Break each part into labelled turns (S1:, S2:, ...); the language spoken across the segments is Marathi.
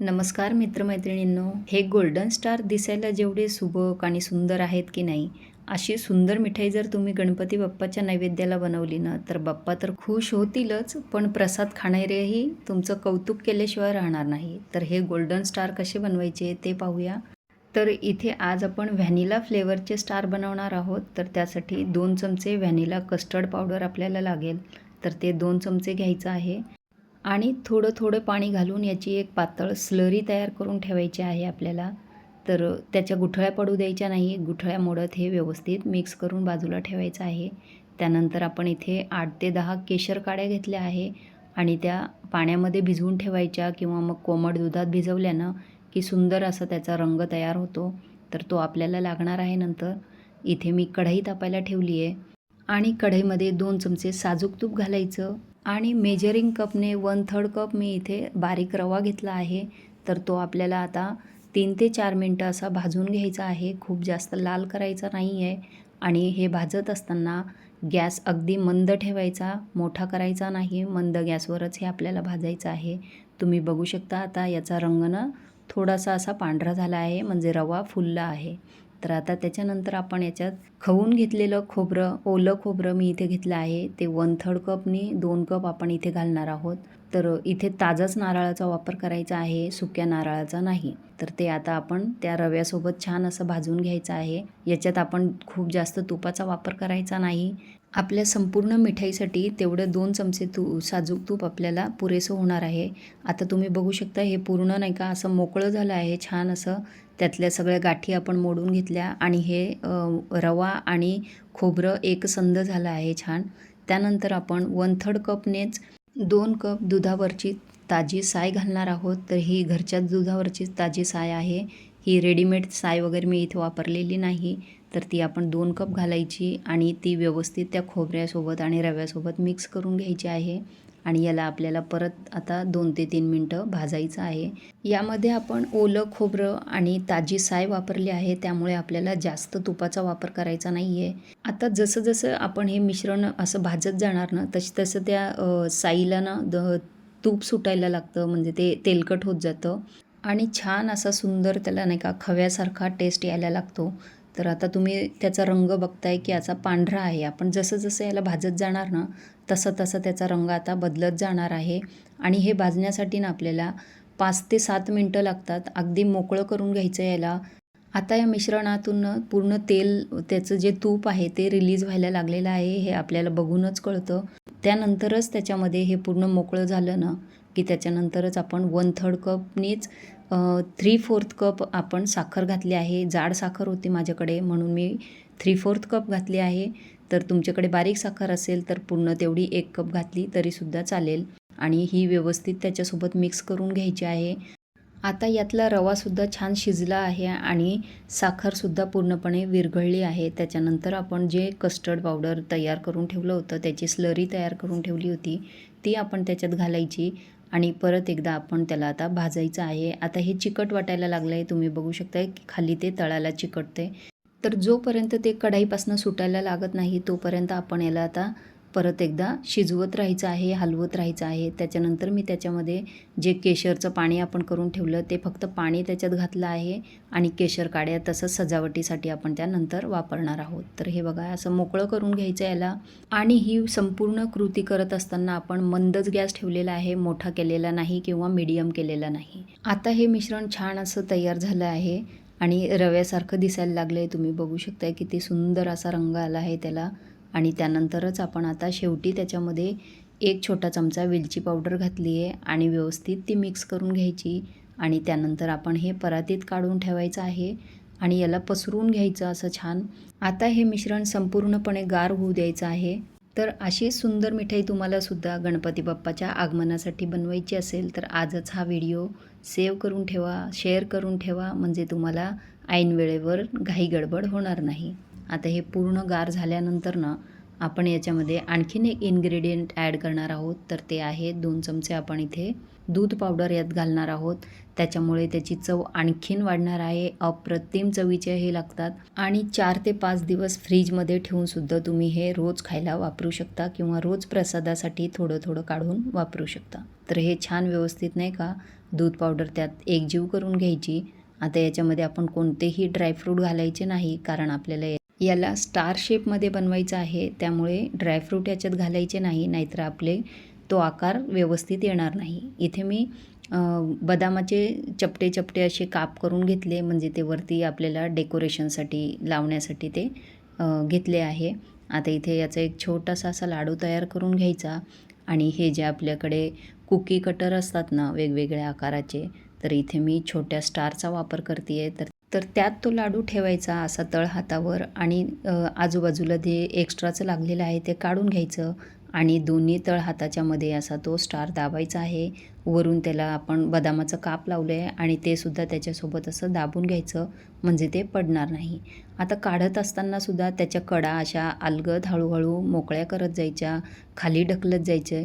S1: नमस्कार मित्रमैत्रिणींनो हे गोल्डन स्टार दिसायला जेवढे सुबक आणि सुंदर आहेत की नाही अशी सुंदर मिठाई जर तुम्ही गणपती बाप्पाच्या नैवेद्याला बनवली ना तर बाप्पा तर खुश होतीलच पण प्रसाद खाणारेही तुमचं कौतुक केल्याशिवाय राहणार नाही. तर हे गोल्डन स्टार कसे बनवायचे ते पाहूया. तर इथे आज आपण व्हॅनिला फ्लेवरचे स्टार बनवणार आहोत तर त्यासाठी दोन चमचे व्हॅनिला कस्टर्ड पावडर आपल्याला लागेल. तर ते दोन चमचे घ्यायचं आहे. आणि थोडं थोडं पाणी घालून याची एक पातळ स्लरी तयार करून ठेवायची आहे आपल्याला. तर त्याच्या गुठळ्या पडू द्यायच्या नाही. गुठळ्या मोडत हे व्यवस्थित मिक्स करून बाजूला ठेवायचं आहे. त्यानंतर आपण इथे आठ ते दहा केशर काड्या घेतल्या आहे आणि त्या पाण्यामध्ये भिजवून ठेवायच्या किंवा मग कोमट दुधात भिजवल्यानं की सुंदर असा त्याचा रंग तयार होतो. तर तो आपल्याला लागणार आहे नंतर. इथे मी कढई तापायला ठेवली आहे आणि कढईमध्ये दोन चमचे साजूक तूप घालायचं. आणि मेजरिंग कपने वन थर्ड कप मी इथे बारीक रवा घेतला आहे. तर तो आपल्याला आता तीन ते चार मिनटं असा भाजून घ्यायचा आहे. खूप जास्त लाल करायचा नाही आहे आणि हे भाजत असताना गॅस अगदी मंद ठेवायचा मोठा करायचा नाही. मंद गॅसवरच हे आपल्याला भाजायचं आहे. तुम्ही बघू शकता आता याचा रंगनं थोडासा असा पांढरा झाला आहे. म्हणजे रवा फुलला आहे. तर आता त्याच्यानंतर आपण याच्यात खवून घेतलेलं खोबरं ओलं खोबरं मी इथे घेतलं आहे. ते वन थर्ड कपनी दोन कप आपण इथे घालणार आहोत. तर इथे ताजाच नारळाचा वापर करायचा आहे सुक्या नारळाचा नाही. तर ते आता आपण त्या रव्यासोबत छान असं भाजून घ्यायचं आहे. याच्यात आपण खूप जास्त तुपाचा वापर करायचा नाही. आपल्या संपूर्ण मिठाईसाठी तेवढं दोन चमचे तू साजूक तूप आपल्याला पुरेसं होणार आहे. आता तुम्ही बघू शकता हे पूर्ण नाही का असं मोकळं झालं आहे छान असं त्यातल्या सगळ्या गाठी आपण मोडून घेतल्या आणि हे रवा आणि खोबरं एकसंध झालं आहे छान. त्यानंतर आपण वन थर्ड कपनेच दोन कप दुधावरची ताजी साय घालणार आहोत. तर ही घरच्याच दुधावरची ताजी साय आहे. ही रेडीमेड साय वगैरे मी इथे वापरलेली नाही. तर ती आपण दोन कप घालायची आणि ती व्यवस्थित त्या खोबऱ्यासोबत आणि रव्यासोबत मिक्स करून घ्यायची आहे. आणि याला आपल्याला परत आता दोन ते तीन मिनटं भाजायचं आहे. यामध्ये आपण ओलं खोबरं आणि ताजी साय वापरली आहे त्यामुळे आपल्याला जास्त तुपाचा वापर करायचा नाही आहे आता जसं जसं आपण हे मिश्रण असं भाजत जाणार ना तसं तसं त्या साईला ना द तूप सुटायला लागतं म्हणजे ते तेलकट होत जातं. आणि छान असा सुंदर त्याला नाही का खव्यासारखा टेस्ट यायला लागतो. तर आता तुम्ही त्याचा रंग बघताय की याचा पांढरा आहे. आपण जसं जसं याला भाजत जाणार ना तसं तसं त्याचा रंग आता बदलत जाणार आहे. आणि हे भाजण्यासाठी ना आपल्याला पाच ते सात मिनटं लागतात. अगदी मोकळं करून घ्यायचं याला. आता या मिश्रणातून पूर्ण तेल त्याचं जे तूप आहे ते रिलीज व्हायला लागलेलं आहे. हे आपल्याला बघूनच कळतं. त्यानंतरच त्याच्यामध्ये हे पूर्ण मोकळं झालं ना की त्याच्यानंतरच आपण वन थर्ड कपनीच थ्री फोर्थ कप आपण साखर घातली आहे. जाड साखर होती माझ्याकडे म्हणून मी थ्री फोर्थ कप घातली आहे. तर तुमच्याकडे बारीक साखर असेल तर पूर्ण तेवढी एक कप घातली तरीसुद्धा चालेल. आणि ही व्यवस्थित त्याच्यासोबत मिक्स करून घ्यायची आहे. आता यातला रवासुद्धा छान शिजला आहे आणि साखरसुद्धा पूर्णपणे विरघळली आहे. त्याच्यानंतर आपण जे कस्टर्ड पावडर तयार करून ठेवलं होतं त्याची स्लरी तयार करून ठेवली होती ती आपण त्याच्यात घालायची. आणि परत एकदा आपण त्याला आता भाजायचं आहे. आता हे चिकट वाटायला लागलं आहे तुम्ही बघू शकता की खाली ते तळाला चिकटते तर जोपर्यंत ते कढाईपासून सुटायला लागत नाही तोपर्यंत आपण याला आता परत एकदा शिजवत राहायचं आहे हलवत राहायचं आहे. त्याच्यानंतर मी त्याच्यामध्ये जे केशरचं पाणी आपण करून ठेवलं ते फक्त पाणी त्याच्यात घातलं आहे आणि केशर काड्या तसंच सजावटीसाठी आपण त्यानंतर वापरणार आहोत. तर हे बघा असं मोकळं करून घ्यायचं याला. आणि ही संपूर्ण कृती करत असताना आपण मंदच गॅस ठेवलेला आहे मोठा केलेला नाही किंवा मीडियम केलेला नाही. आता हे मिश्रण छान असं तयार झालं आहे आणि रव्यासारखं दिसायला लागलं आहे तुम्ही बघू शकताय किती सुंदर असा रंग आला आहे त्याला. आणि त्यानंतरच आपण आता शेवटी त्याच्यामध्ये एक छोटा चमचा वेलची पावडर घातली आहे आणि व्यवस्थित ती मिक्स करून घ्यायची आणि त्यानंतर आपण हे परातीत काढून ठेवायचं आहे आणि याला पसरून घ्यायचं असं छान. आता हे मिश्रण संपूर्णपणे गार होऊ द्यायचं आहे. तर अशी सुंदर मिठाई तुम्हाला सुद्धा गणपती बाप्पाच्या आगमनासाठी बनवायची असेल तर आजच हा व्हिडिओ सेव्ह करून ठेवा शेअर करून ठेवा म्हणजे तुम्हाला ऐन वेळेवर घाई गडबड होणार नाही. आता हे पूर्ण गार झाल्यानंतर ना आपण याच्यामध्ये आणखीन एक इन्ग्रेडियंट ॲड करणार आहोत. तर ते आहे दोन चमचे आपण इथे दूध पावडर यात घालणार आहोत. त्याच्यामुळे त्याची चव आणखीन वाढणार आहे. अप्रतिम चवीचे हे लागतात. आणि चार ते पाच दिवस फ्रीजमध्ये ठेवूनसुद्धा तुम्ही हे रोज खायला वापरू शकता किंवा रोज प्रसादासाठी थोडं थोडं काढून वापरू शकता. तर हे छान व्यवस्थित नाही का दूध पावडर त्यात एकजीव करून घ्यायची. आता याच्यामध्ये आपण कोणतेही ड्रायफ्रूट घालायचे नाही कारण आपल्याला याला स्टार शेपमध्ये बनवायचं आहे. त्यामुळे ड्रायफ्रूट याच्यात घालायचे नाही नाहीतर आपले तो आकार व्यवस्थित येणार नाही. इथे मी बदामाचे चपटे चपटे असे काप करून घेतले म्हणजे ते वरती आपल्याला डेकोरेशनसाठी लावण्यासाठी ते घेतले आहे. आता इथे याचा एक छोटासा असा लाडू तयार करून घ्यायचा. आणि हे जे आपल्याकडे कुकी कटर असतात ना वेगवेगळ्या आकाराचे तर इथे मी छोट्या स्टारचा वापर करते आहे तर तर त्यात तो लाडू ठेवायचा असा तळ हातावर आणि आजूबाजूला जे एक्स्ट्राचं लागलेलं आहे ते काढून घ्यायचं आणि दोन्ही तळ हाताच्या मध्ये असा तो स्टार दाबायचा आहे. वरून त्याला आपण बदामाचं काप लावलं आहे आणि ते सुद्धा त्याच्यासोबत असं दाबून घ्यायचं म्हणजे ते पडणार नाही. आता काढत असताना सुद्धा त्याच्या कडा अशा अलगद हळूहळू मोकळ्या करत जायच्या खाली ढकलत जायचं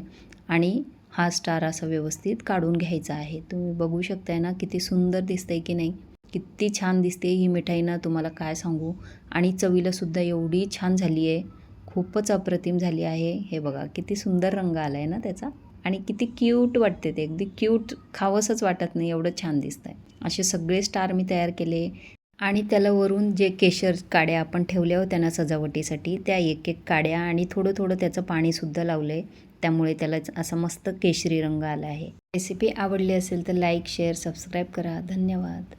S1: आणि हा स्टार असा व्यवस्थित काढून घ्यायचा आहे. तुम्ही बघू शकताय ना किती सुंदर दिसतंय की नाही. किती छान दिसते ही मिठाई ना तुम्हाला काय सांगू? आणि चवीला सुद्धा एवढी छान झाली आहे. खूपच अप्रतिम झाली आहे. हे बघा किती सुंदर रंग आला आहे ना त्याचा. आणि किती क्यूट वाटते ते. अगदी क्यूट खावंसंच वाटत नाही एवढं छान दिसत आहे असे सगळे स्टार मी तयार केले. आणि त्याला वरून जे केशर काड्या आपण ठेवल्या होत्या ना सजावटीसाठी त्या एक एक काड्या आणि थोडं थोडं त्याचं पाणीसुद्धा लावलं आहे त्यामुळे त्याला असा मस्त केशरी रंग आला आहे. रेसिपी आवडली असेल तर लाईक शेअर सबस्क्राईब करा. धन्यवाद.